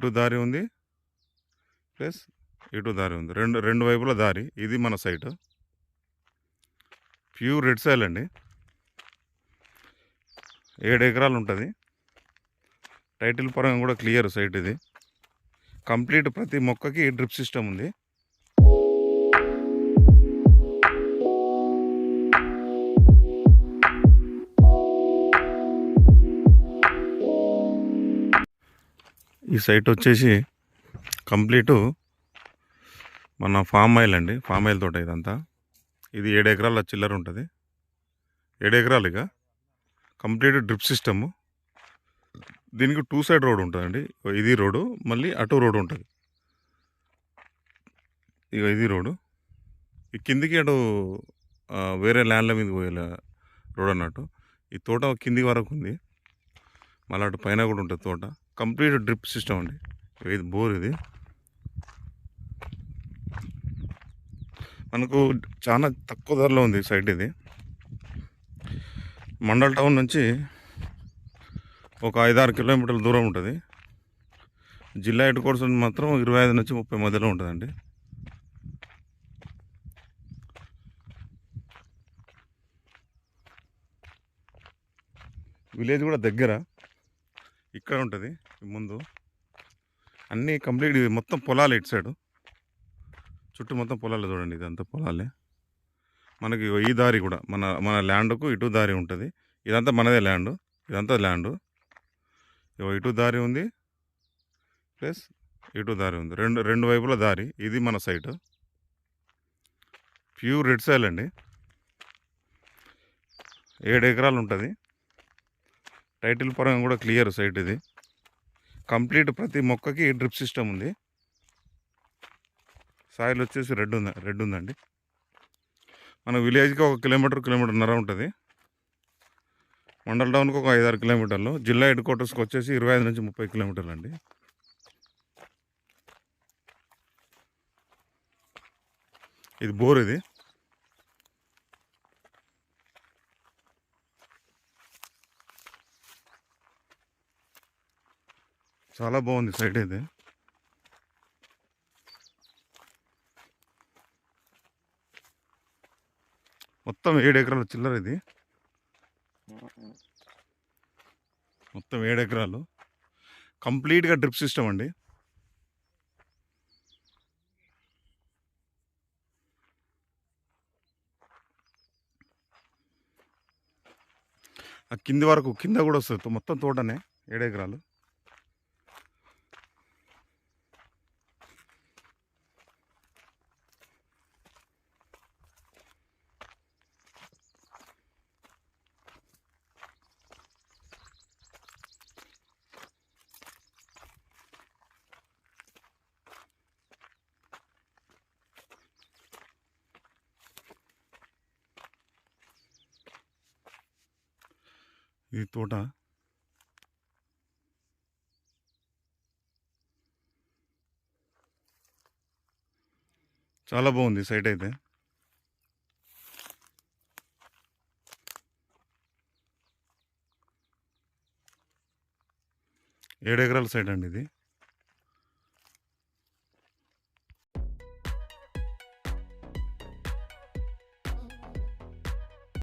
ఇటు దారి ఉంది. ప్లస్ ఇటు దారి ఉంది. రెండు రెండు వైపుల దారి. ఇది మన సైట్. ప్యూర్ రెడ్ సాయిల్ అండి. ఏడు ఎకరాలు ఉంటుంది. టైటిల్ పరంగా కూడా క్లియర్ సైట్ ఇది. కంప్లీట్ ప్రతి మొక్కకి డ్రిప్ సిస్టమ్ ఉంది. ఈ సైట్ వచ్చేసి కంప్లీటు మన ఫామ్ ఆయిల్ అండి ఫామ్ ఆయిల్ తోట ఇదంతా. ఇది ఏడు ఎకరాల చిల్లర ఉంటుంది. ఏడు ఎకరాలు ఇక. Complete drip system. దీనికి టూ సైడ్ రోడ్ ఉంటుందండి. ఇది రోడ్డు మళ్ళీ అటు రోడ్ ఉంటుంది. ఇక ఇది రోడ్డు. ఈ కిందికి అటు వేరే ల్యాండ్ల మీద పోయే రోడ్ అన్నట్టు. ఈ తోట కింది వరకు ఉంది. మళ్ళీ అటు పైన కూడా ఉంటుంది తోట. కంప్లీట్ డ్రిప్ సిస్టమ్ అండి. ఇది బోర్ ఇది. మనకు చాలా తక్కువ ధరలో ఉంది సైట్ ఇది. మండల్ టౌన్ నుంచి ఒక ఐదారు కిలోమీటర్ల దూరం ఉంటుంది. జిల్లా హెడ్ కోర్స్ మాత్రం ఇరవై ఐదు నుంచి ముప్పై మధ్యలో ఉంటుందండి. విలేజ్ కూడా దగ్గర. ఇక్కడ ఉంటుంది ముందు. అన్నీ కంప్లీట్ ఇది మొత్తం పొలాలు ఇటు సైడు. చుట్టూ మొత్తం పొలాలు చూడండి ఇదంతా పొలాలే. మనకి ఈ దారి కూడా మన మన ల్యాండ్కు ఇటు దారి ఉంటుంది. ఇదంతా మనదే ల్యాండ్ ఇదంతా ల్యాండ్. ఇటు దారి ఉంది ప్లస్ ఇటు దారి ఉంది. రెండు రెండు వైపుల దారి ఇది మన సైట్. ప్యూర్ రెడ్ సాయిల్ అండి. ఏడు ఎకరాలు ఉంటుంది. టైటిల్ పరంగా కూడా క్లియర్ సైట్ ఇది. కంప్లీట్ ప్రతి మొక్కకి డ్రిప్ సిస్టమ్ ఉంది. సాయిల్ వచ్చేసి రెడ్ ఉంది రెడ్ ఉందండి. మన విలేజ్కి ఒక కిలోమీటర్ కిలోమీటర్న్నర ఉంటుంది. మండల్ టౌన్కి ఒక ఐదారు కిలోమీటర్లు. జిల్లా హెడ్ క్వార్టర్స్కి వచ్చేసి ఇరవై ఐదు నుంచి ముప్పై కిలోమీటర్లు అండి ఇది బోర్ ఇది. చాలా బాగుంది సైట్ ఇది మొత్తం ఏడు ఎకరాలు చిల్లర ఇది. మొత్తం ఏడు ఎకరాలు. కంప్లీట్గా డ్రిప్ సిస్టమ్ అండి. ఆ కింది వరకు కింద కూడా వస్తుంది. మొత్తం తోటనే ఏడు ఎకరాలు. ఇది తోట. చాలా బాగుంది సైట్ అయితే. ఏడు ఎకరాల సైట్ అండి ఇది.